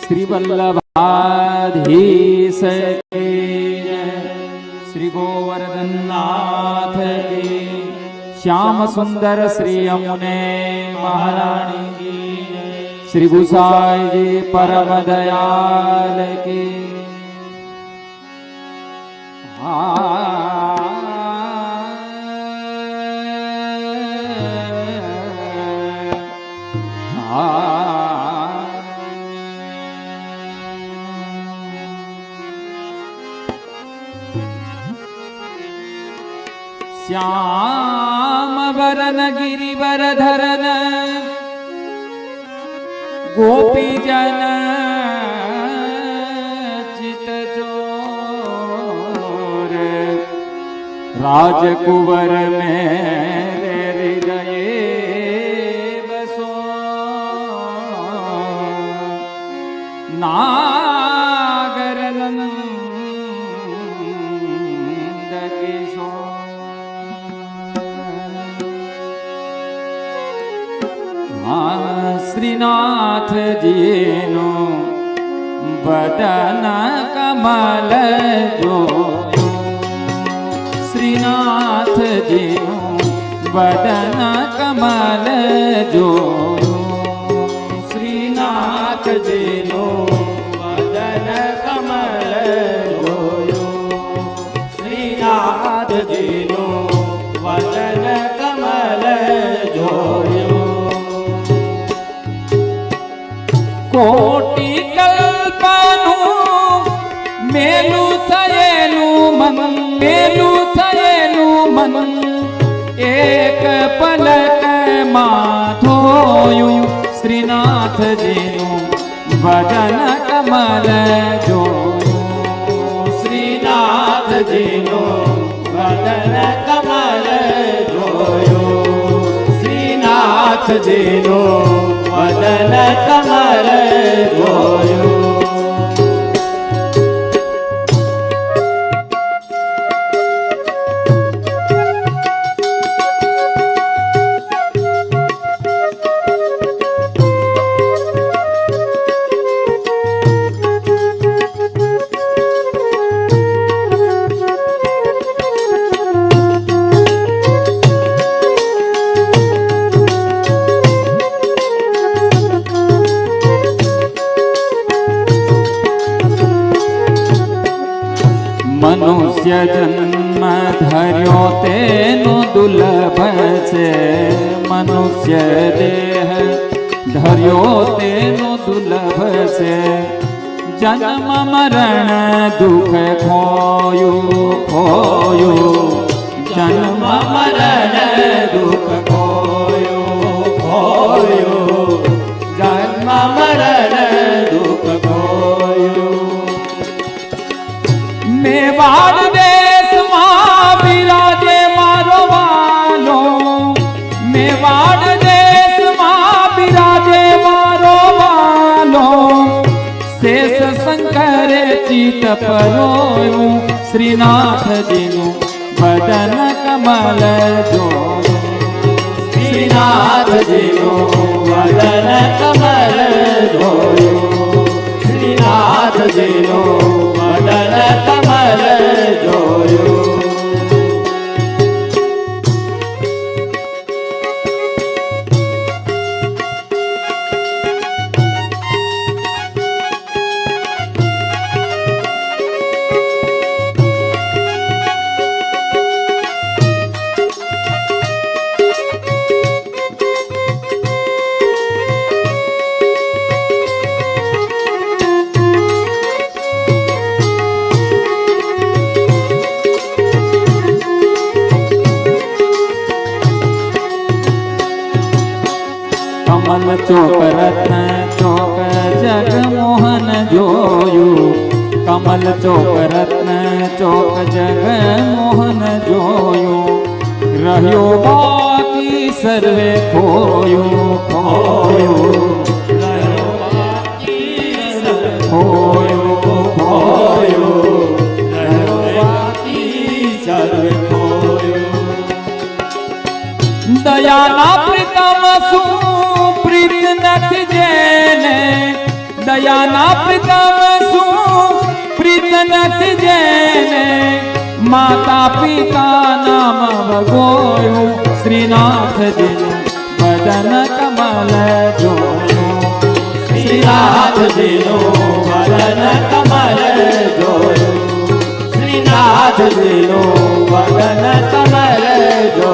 श्री वल्लभाधीश के श्री गोवर्धन नाथ के। श्याम सुंदर श्री अमुने महाराणी की श्री गुसाई जी परम दयाल की। हाँ श्याम वरन गिरिवर धरन गोपी जन चित राजकुवर में શ્રીનાથજીનું બદન કમલ જો. શ્રીનાથજીનું બદન કમલ જો. શ્રીનાથજીનું બદન કમલ જોયું. શ્રીનાથજીનું વદન કોટી કલ્પનું મેલું થયેલું મન, મેલું થયેલું મન. એક પલકમાં ધોયું શ્રીનાથજીનું ભજન કમલ જોયું. શ્રીનાથજીનું ભજન કમલ જોયું. શ્રીનાથજીનું વદન કમર જોયું છે મનુષ્ય દેહ. ધર્યો તેનો દુર્લભ છે. જન્મ મરણ દુઃખ ખોયું ખોયું. જન્મ મરણ પરોયું શ્રીનાથજીનું ભજન કમલ જો. શ્રીનાથજીનું ભજન કમલ જોયું શ્રીનાથજીનું કમલ ચોક રત્ન ચોક જગમોહન જોયું કમલ ચોક રત્ન ચોક જગમોહન જોયું રહ્યો બાકી સર્વે ખોયું ખોયું दया ना पितावसु प्रीतनत जैने। माता पिता नाम भगोयो, श्रीनाथ दिन बदन कमल जो श्रीनाथ दिनो बदन कमल जो श्रीनाथ दिनो बदन कमल जो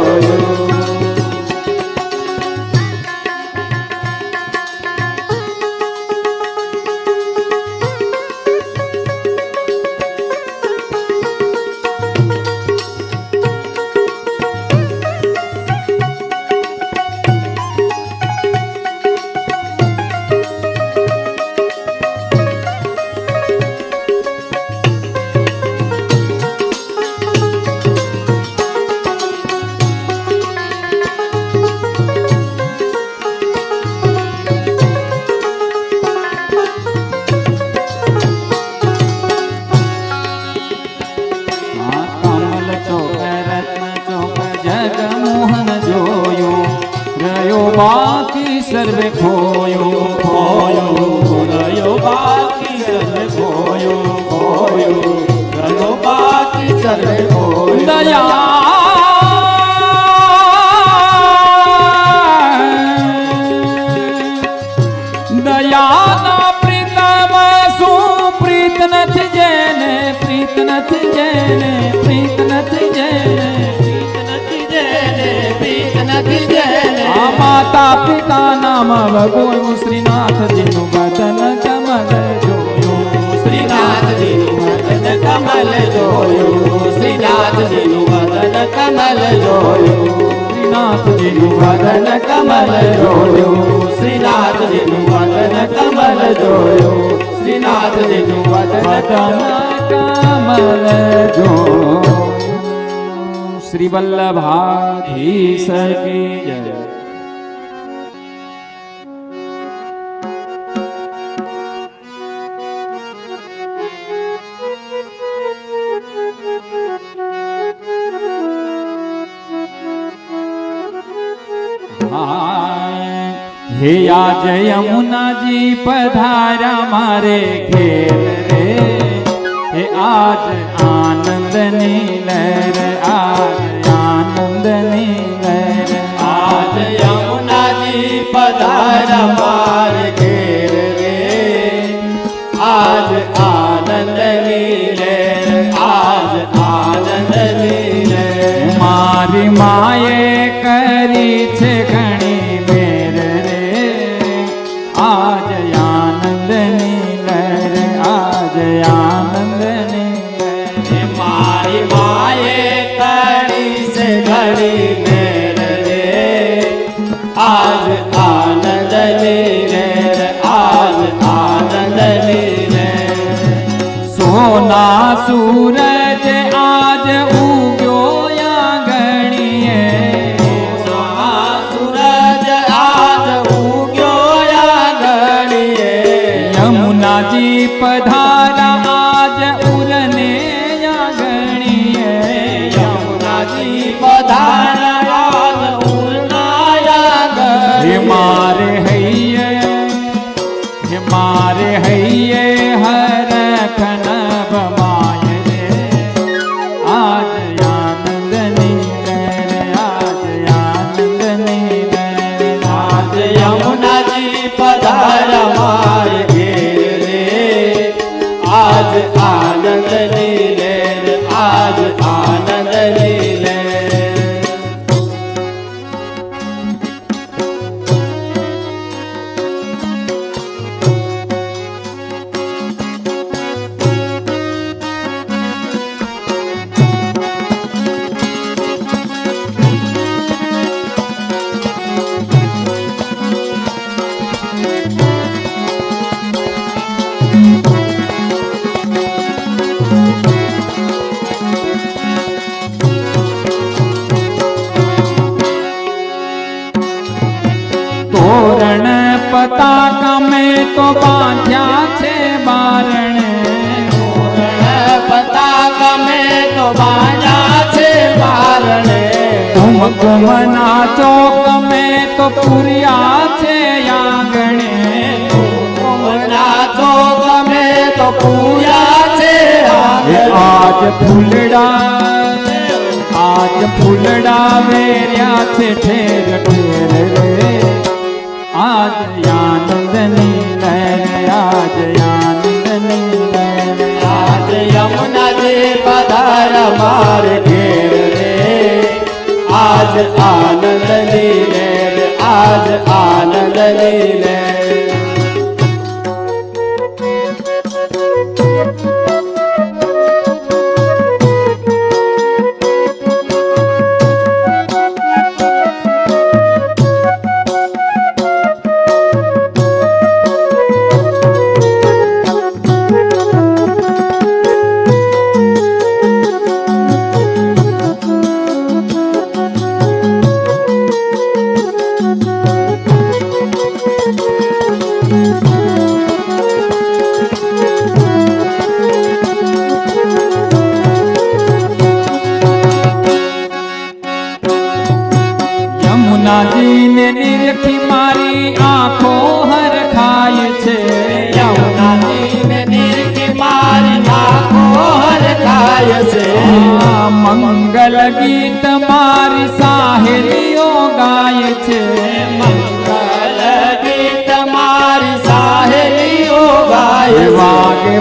કમલ જોયું શ્રીનાથજીનું વદન કમલ જોયું શ્રીનાથજીનું વદન કમલ જોયું શ્રીનાથજીનું વદન કમલ જોયું શ્રીનાથજીનું વદન કમલ જો શ્રી વલ્લભાધીશ કી જય હે આજે યમુનાજી પધાર્યા મારે ઘેર રે. હે આજ આનંદની લહેર આ पधा મના ચોક મેં તો પુરિયા છે આંગણે. મના ચોક મેં તો પુરિયા છે આજ ફૂલડા આજ ફૂલડા મેર્યા છે ઠેર ઠેર રે. આજ આનંદ લીલે આજ આનંદ લીલે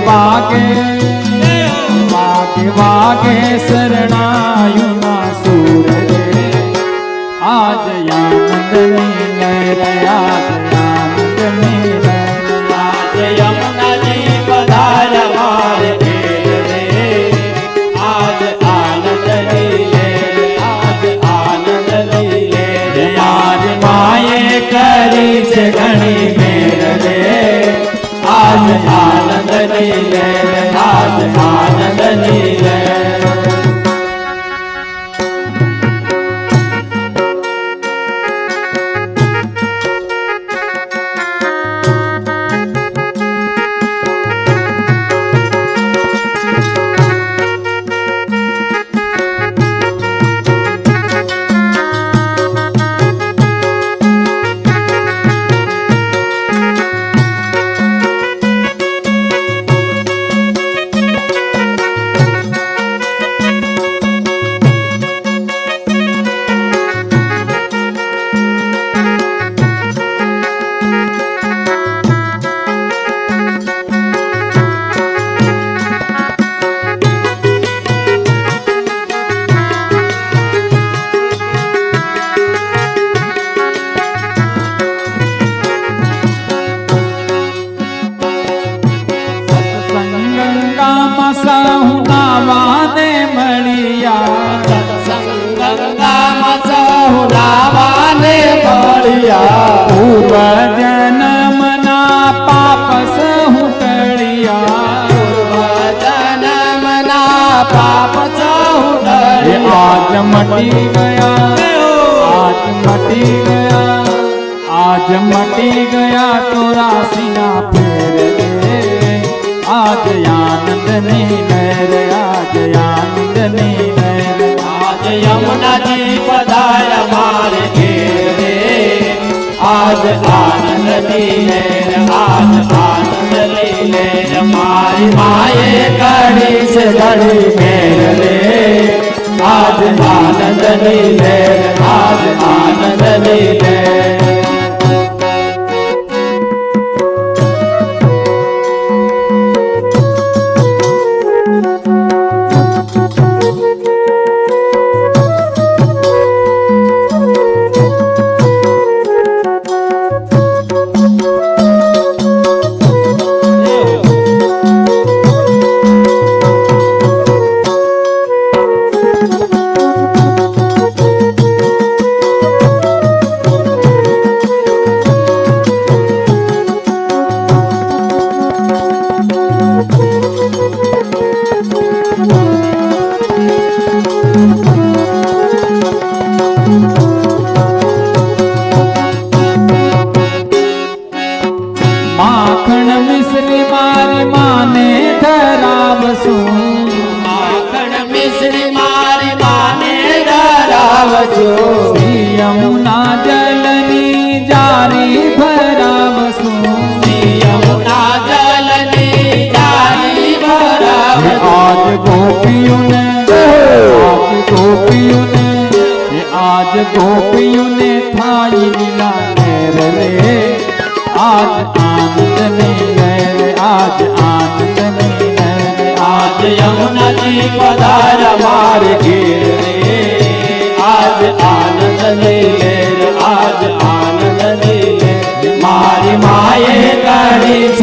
बागे। नी યમુનાજી પધાર મારે ઘેર રે આજ આનંદ લીલે આજ આનંદ લીલે મારી માએ કાઢી છે ધરી મેર રે આજ આનંદ લીલે આજ આનંદ લીલે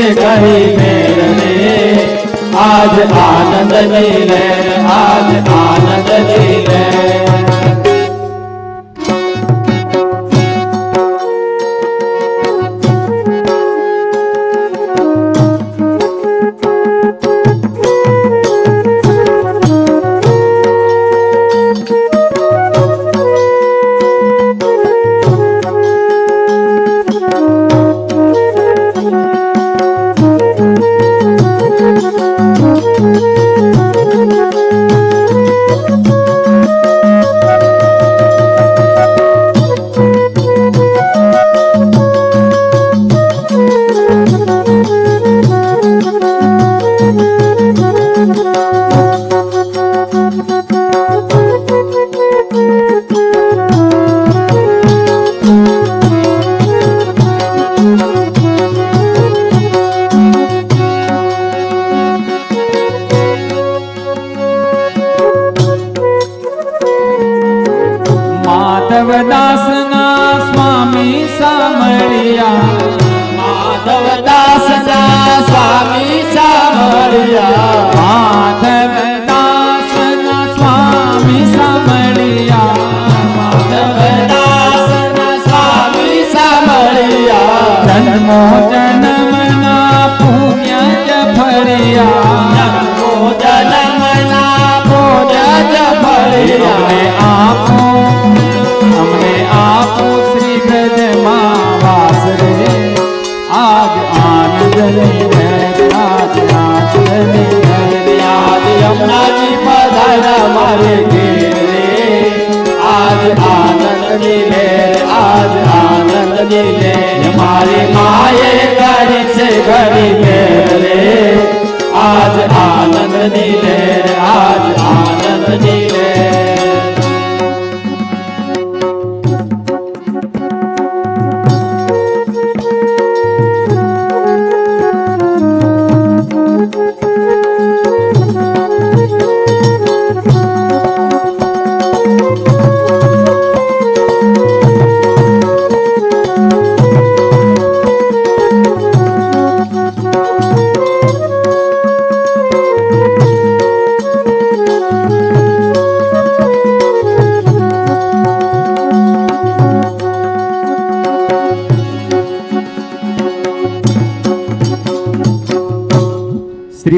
છે કહી મેળને આજ આનંદની લે આજ આનંદની લે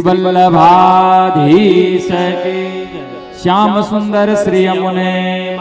श्रीवल्लभाधीश के श्याम सुंदर श्री अमुने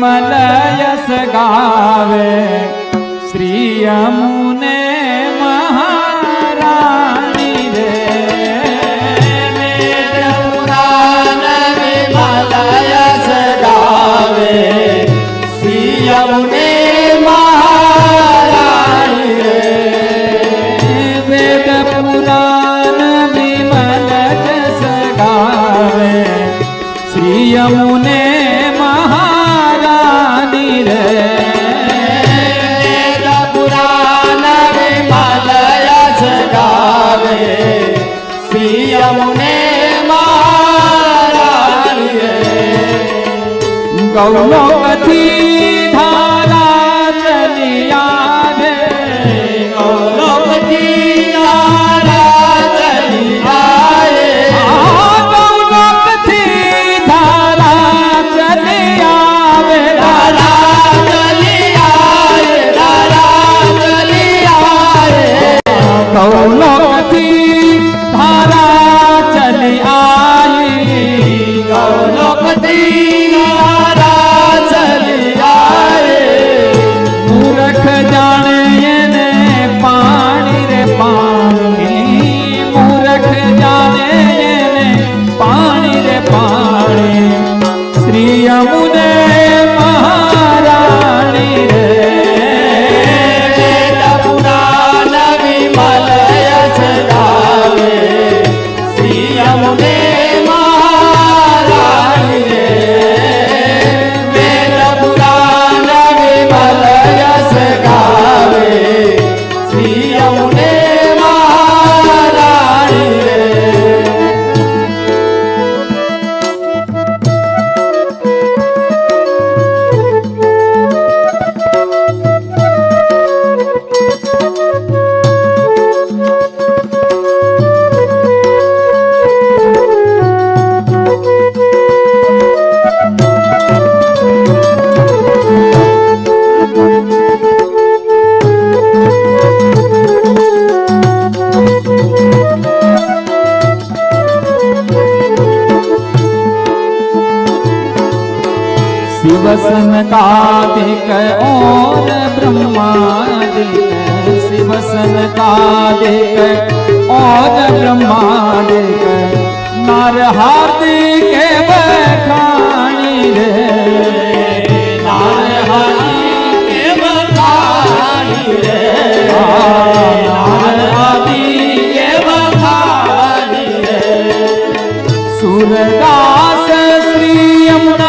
વિમલ યસ ગાવે શ્રી ગૌ મોગથી शिवसनकादिक और ब्रह्मादिक शिवसनकादिक और ब्रह्मादिक। મારે હાર્દિક બખાણી રે. મારે હાર્દિક બખાણી રે. મારે બખાણી રે. સુરદાસ શ્રી યમુના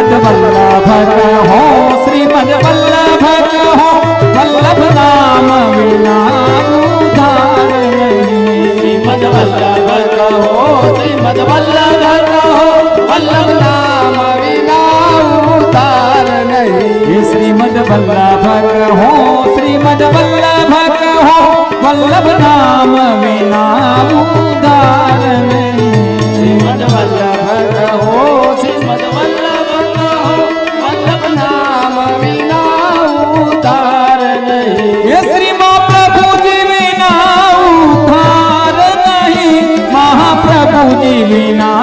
श्रीमद हो श्रीमद वल्लभ हो, वल्लभ नाम बिना उधार श्रीमद वल्लभ हो श्रीमद वल्लभ हो, वल्लभ नाम बिना उधार नहीं श्रीमद हो श्रीमद वल्लभ हो, वल्लभ नाम बिना उधार नहीं श्रीमद वल्लभ বুঝিলি না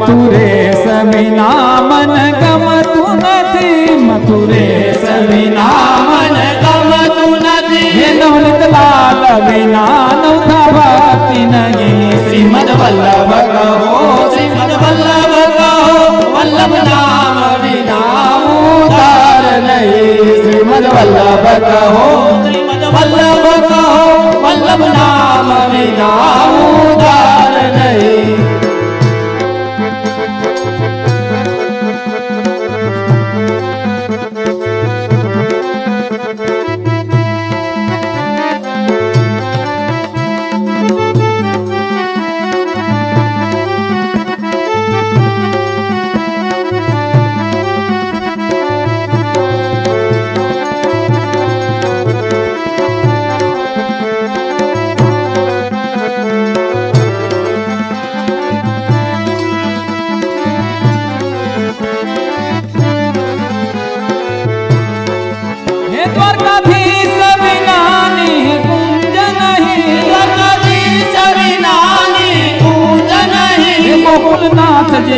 મથુરે સવિના મન ગમતું નથી, મથુરે સવિના મન ગમતું નથી. નવનીત લાલ વિના નવતા ભક્તિ નહીં. શ્રીમદ વલ્લભ કહો, શ્રીમદ વલ્લભ કહો, વલ્લભ નામ વિના ઉદાર નહીં. શ્રીમદ વલ્લભ કહો, શ્રીમદ વલ્લભ કહો, વલ્લભ નામ વિના ઉદાર નહીં.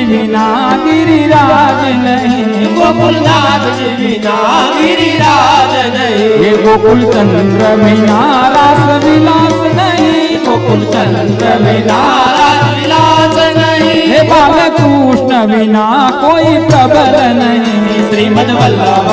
વિના ગિરિરાજ નહીં ગોકુલનાથ વિના ગિરિરાજ નહીં હે ગોકુલ ચંદ્ર વિના રાસ વિલાસ નહીં ગોકુલચંદ્ર વિના રાજ વિલાસ નહીં હે બાલકૃષ્ણ વિના કોઈ પ્રબલ નહીં શ્રીમદ વલ્લભ